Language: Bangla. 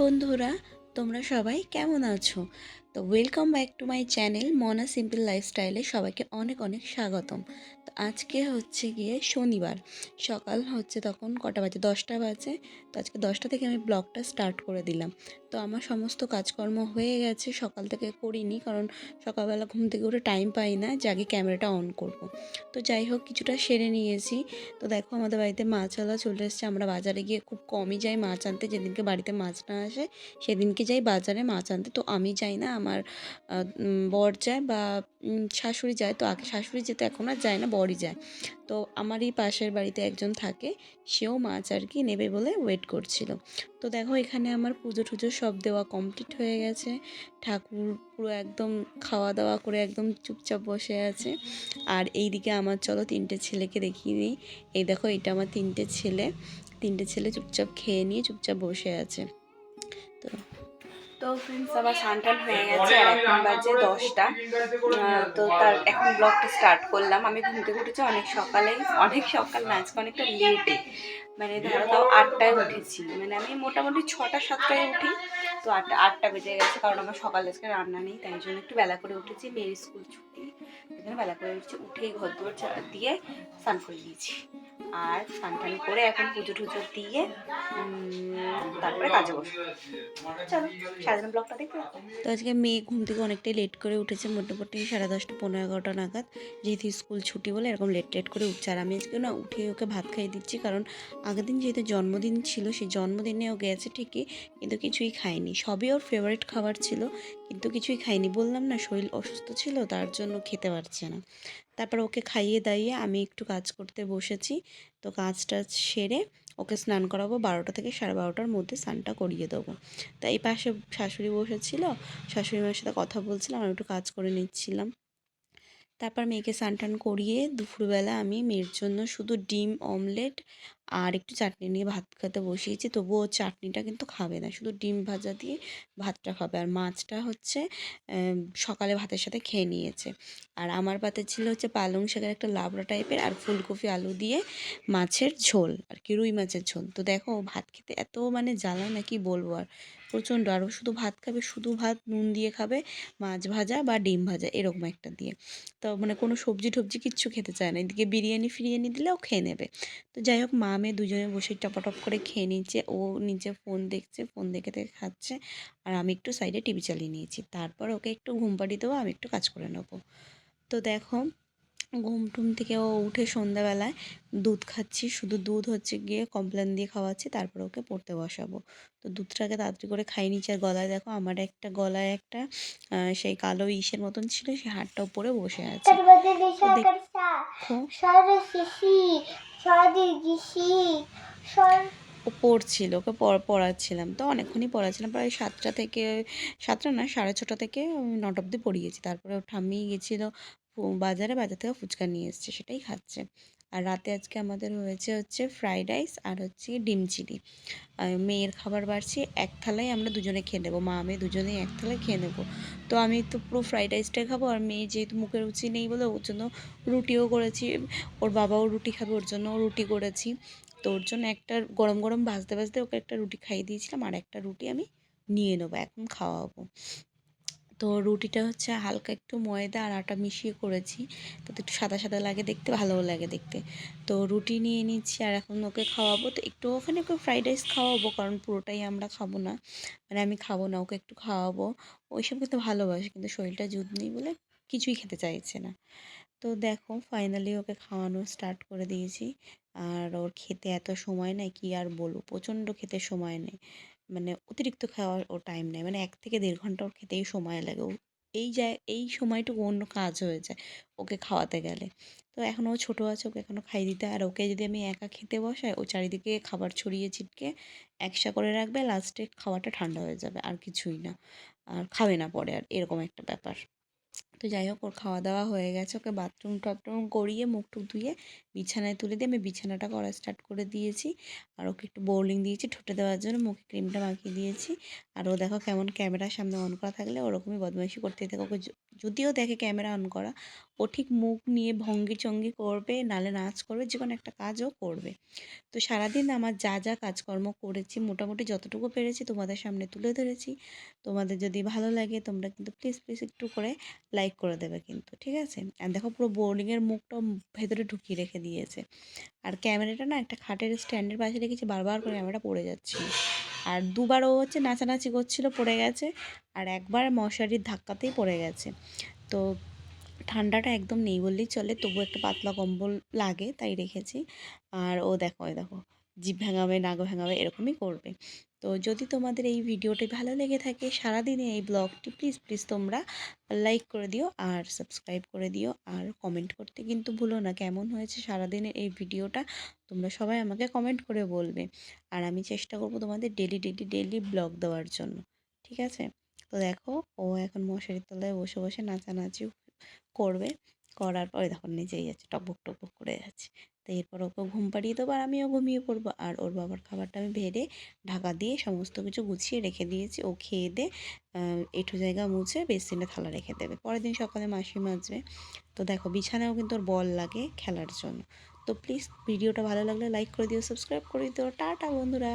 বন্ধুরা তোমরা সবাই কেমন আছো? তো welcome back to my channel Mona simple লাইফস্টাইলে সবাইকে অনেক অনেক স্বাগতম। তো আজকে হচ্ছে গিয়ে শনিবার, সকাল হচ্ছে তখন কটা বাজে? দশটা বাজে। তো আজকে দশটা থেকে আমি ব্লগটা স্টার্ট করে দিলাম। তো আমার সমস্ত কাজকর্ম হয়ে গেছে, সকাল থেকে করিনি, কারণ সকালবেলা ঘুম থেকে উঠে টাইম পাই না আগে ক্যামেরাটা অন করব। তো যাই হোক, কিছুটা সেরে নিয়েছি। তো দেখো, আমাদের বাড়িতে মাছওয়ালা চলে এসেছে। আমরা বাজারে গিয়ে খুব কমই যাই মাছ আনতে। যেদিনকে বাড়িতে মাছ না আসে, সেদিনকে যাই বাজারে মাছ আনতে। তো আমি যাই না আমার বর যায় বা শাশুড়ি যায়, তো আগে শাশুড়ি যেতে, এখন আর যায় না, বরই যায়। তো আমারই পাশের বাড়িতে একজন থাকে, সেও মাছ আর কি নেবে বলে ওয়েট করছিল। তো দেখো এখানে আমার পুজো টুজো সব দেওয়া কমপ্লিট হয়ে গেছে। ঠাকুর পুরো একদম খাওয়া দাওয়া করে একদম চুপচাপ বসে আছে। আর এই দিকে আমার চলো তিনটে ছেলেকে দেখিয়ে দিই। এই দেখো এটা আমার তিনটে ছেলে। তিনটে ছেলে চুপচাপ খেয়ে নিয়ে চুপচাপ বসে আছে। তো তো ফ্রেন্ডস আমার সানটান হয়ে গেছে আর এখন বাজে দশটা। তো তার এখন ব্লগটা স্টার্ট করলাম। আমি ঘুম থেকে উঠেছি অনেক সকালে অনেক সকাল না আজকে অনেকটা লেটে মানে ধরো তাও আটটায় উঠেছি। মানে আমি মোটামুটি ছটা সাতটায় উঠি। তো আটটা আটটা বেজে গেছে কারণ আমার সকালে আজকে রান্না নেই তাই জন্য একটু বেলা করে উঠেছি। মেয়ের স্কুল ছুটি ওই জন্য বেলা করে উঠেছি। উঠেই ঘর দুয়ার ঝাড় দিয়ে স্নান করে দিয়েছি। আর স্নান টান করে এখন পুজো টুজো দিয়ে তারপরে কাজে বসবো। চলো, সারাদিন ব্লগটা দেখতে তো আজকে মেয়ে ঘুম থেকে অনেকটাই লেট করে উঠেছে মোটামুটি সাড়ে দশটা, পনেরো, এগারোটা নাগাদ। যেহেতু স্কুল ছুটি বলে এরকম লেট লেট করে উঠছে। আর আমি আজকে না উঠে ওকে ভাত খাইয়ে দিচ্ছি, কারণ আগের দিন যেহেতু জন্মদিন ছিল, সেই জন্মদিনে ও গেছে ঠিকই, কিন্তু কিছুই খায়নি। সবই ওর ফেভারিট খাবার ছিল। কিন্তু কিছুই খাইনি। বললাম, না, শরীর অসুস্থ ছিল, তার জন্য খেতে পারছে না। তারপর ওকে খাইয়ে দাইয়ে আমি একটু কাজ করতে বসেছি। তো কাজটা সেরে ওকে স্নান করাবো, বারোটা থেকে সাড়ে বারোটার মধ্যে স্নানটা করিয়ে দেবো। তা এই পাশে শাশুড়ি বসেছিল শাশুড়ি মায়ের সাথে কথা বলছিলাম, আমি একটু কাজ করে নিচ্ছিলাম। তারপর মেয়েকে স্নান টান করিয়ে দুপুরবেলা আমি মেয়ের জন্য শুধু ডিম, অমলেট আর একটু চাটনি নিয়ে ভাত খেতে বসিয়েছি, তবুও চাটনিটা কিন্তু খাবে না। শুধু ডিম ভাজা দিয়ে ভাতটা খাবে। আর মাছটা হচ্ছে সকালে ভাতের সাথে খেয়ে নিয়েছে। আর আমার পাতে ছিল হচ্ছে পালং শাকের একটা লাবড়া টাইপের আর ফুলকপি আলু দিয়ে মাছের ঝোল আর কি, রুই মাছের ঝোল। তো দেখো, ভাত খেতে এত মানে জ্বালা না, কি বলব আর? প্রচণ্ড। আর ও শুধু ভাত খাবে, শুধু ভাত, নুন দিয়ে খাবে, মাছ ভাজা বা ডিম ভাজা, এরকম একটা দিয়ে। তো মানে কোনো সবজি টবজি কিচ্ছু খেতে চায় না। এদিকে বিরিয়ানি ফিরিয়ানি দিলেও খেয়ে নেবে। তো যাই হোক, মা মেয়ে দুজনে বসে টপাটপ করে খেয়ে নিচ্ছে। ও নিচে ফোন দেখছে ফোন দেখে দেখে খাচ্ছে। আর আমি একটু সাইডে টিভি চালিয়ে নিয়েছি। তারপর ওকে একটু ঘুম পাড়িয়ে দেবো আমি একটু কাজ করে নেব। তো দেখো ঘুম টুম থেকে ও উঠে সন্ধ্যাবেলায় দুধ খাচ্ছি। শুধু দুধ হচ্ছে গিয়ে কমপ্লেন দিয়ে খাওয়াচ্ছি তারপর ওকে পড়তে বসাবো। তো দুধটাকে তাড়াতাড়ি করে খাই নিচ্ছি আর গলায়। দেখো আমার একটা গলায় একটা সেই কালো ইসের মতন ছিল সেই হাড়টা উপরে বসে আছে। দেখো ও পড়ছিল, ওকে পড়- পড়াচ্ছিলাম তো, অনেকক্ষণই পড়াচ্ছিলাম। প্রায় সাতটা থেকে, সাতটা না, সাড়ে ছটা থেকে নটা অবধি পড়িয়েছি। তারপরে ও ঠাম্মি গেছিল, বাজারে, বাজার থেকে ফুচকা নিয়ে এসছে, সেটাই খাচ্ছে। আর রাতে আজকে আমাদের হয়েছে হচ্ছে ফ্রাইড রাইস আর হচ্ছে ডিম চিলি মেয়ের খাবার বাড়ছি, এক থালায় আমরা দুজনে খেয়ে নেব, মা, আমি দুজনেই এক থালায় খেয়ে নেব। তো আমি তো পুরো ফ্রাইড রাইসটাই খাব, আর মেয়ে যেহেতু মুখে রুচি নেই বলে ওর জন্য রুটিও করেছি, ওর বাবাও রুটি খাবে, ওর জন্যও রুটি করেছি। তো ওর জন্য একটা গরম গরম ভাজতে ভাজতে ওকে একটা রুটি খাইয়ে দিয়েছিলাম, আর একটা রুটি আমি নিয়ে নেব, এখন খাওয়াবো। তো রুটিটা হচ্ছে হালকা একটু ময়দা আর আটা মিশিয়ে করেছি। তাতে একটু সাদা সাদা লাগে দেখতে, ভালোও লাগে দেখতে। তো রুটি নিয়ে নিচ্ছি আর এখন ওকে খাওয়াবো। তো একটু ওখানে ওকে ফ্রাইড রাইস খাওয়াবো কারণ পুরোটাই আমরা খাব না। মানে আমি খাব না, ওকে একটু খাওয়াবো। ওইসব খেতে ভালোবাসে কিন্তু শরীরটা জুত নেই বলে কিছুই খেতে চাইছে না। তো দেখো ফাইনালি ওকে খাওয়ানো স্টার্ট করে দিয়েছি। আর ওর খেতে এত সময় নেয় কি আর বলব? প্রচণ্ড খেতে সময় নেয় মানে অতিরিক্ত খাওয়ার ও টাইম নেয়। মানে এক থেকে দেড় ঘণ্টা ওর খেতেই সময় লাগে। ও এই যায়, এই সময়টুকু অন্য কাজ হয়ে যায় ওকে খাওয়াতে গেলে। তো এখন ও ছোটো আছে, ওকে এখনও খাই দিতে। আর ওকে যদি আমি একা খেতে বসাই, ও চারিদিকে খাবার ছড়িয়ে ছিটকে একসা করে রাখবে লাস্টে খাওয়াটা ঠান্ডা হয়ে যাবে, আর কিছুই না। আর খাবে না পরে আর, এরকম একটা ব্যাপার। তো যাই হোক, ওর খাওয়া দাওয়া হয়ে গেছে। ওকে বাথরুম টাথরুম করিয়ে মুখ টুক ধুয়ে বিছানায় তুলে দিয়ে আমি বিছানাটা করা স্টার্ট করে দিয়েছি। আর ওকে একটু বোলিং দিয়েছি ঠোঁটে দেওয়ার জন্য, মুখে ক্রিমটা মাখিয়ে দিয়েছি। আর ও দেখো কেমন ক্যামেরার সামনে অন করা থাকলে ওরকমই বদমাইশি করতে থাকে। ওকে যদিও দেখে ক্যামেরা অন করা, ও ঠিক মুখ নিয়ে ভঙ্গি চঙ্গি করবে, নালে নাচ করবে, যে কোনো একটা কাজও করবে। তো সারাদিন আমার যা যা কাজকর্ম করেছি, মোটামুটি যতটুকু পেরেছি তোমাদের সামনে তুলে ধরেছি। তোমাদের যদি ভালো লাগে, তোমরা কিন্তু প্লিজ প্লিজ একটু করে লাইক করে দেবে কিন্তু, ঠিক আছে? আর দেখো পুরো বোর্ডিংয়ের মুখটা ভেতরে ঢুকিয়ে রেখে দিয়েছে। আর ক্যামেরাটা না একটা খাটের স্ট্যান্ডের পাশে রেখেছি, বারবার করে ক্যামেরা পড়ে যাচ্ছিল আর দুবার ও হচ্ছে নাচানাচি করছিল, পড়ে গেছে, আর একবার মশারির ধাক্কাতেই পড়ে গেছে। তো ঠান্ডাটা একদম নেই বললেই চলে, তবু একটা পাতলা কম্বল লাগে, তাই রেখেছি। আর ও দেখো, ওই দেখো জিভ ভাঙাবে, নাক ভাঙাবে, এরকমই করবে। তো যদি তোমাদের এই ভিডিওটি ভালো লেগে থাকে, সারাদিনে এই ব্লগটি প্লিজ প্লিজ তোমরা লাইক করে দিও আর সাবস্ক্রাইব করে দিও। আর কমেন্ট করতে কিন্তু ভুলো না, কেমন হয়েছে সারাদিনের এই ভিডিওটা তোমরা সবাই আমাকে কমেন্ট করে বলবে। আর আমি চেষ্টা করব তোমাদের ডেলি ডেলি ডেলি ব্লগ দেওয়ার জন্য, ঠিক আছে? তো দেখো, ও এখন মশারির তলায় বসে বসে নাচানাচি করবে, করার পরে দেখো, নিজেই যাচ্ছে টপক টপক করে যাচ্ছে। তো এরপর ওকে ঘুম পাড়িয়ে দেবো আর আমিও ঘুমিয়ে পড়ব। আর ওর বাবার খাবারটা আমি ভেড়ে, ঢাকা দিয়ে সমস্ত কিছু গুছিয়ে রেখে দিয়েছি। ও খেয়ে দে এঁঠো জায়গা মুছে বেসিনে থালা রেখে দেবে। পরের দিন সকালে মাসি মাজবে তো দেখো, বিছানাও কিন্তু ওর বল লাগে খেলার জন্য। তো প্লিজ ভিডিওটা ভালো লাগলে লাইক করে দিও সাবস্ক্রাইব করে দিও। টাটা বন্ধুরা।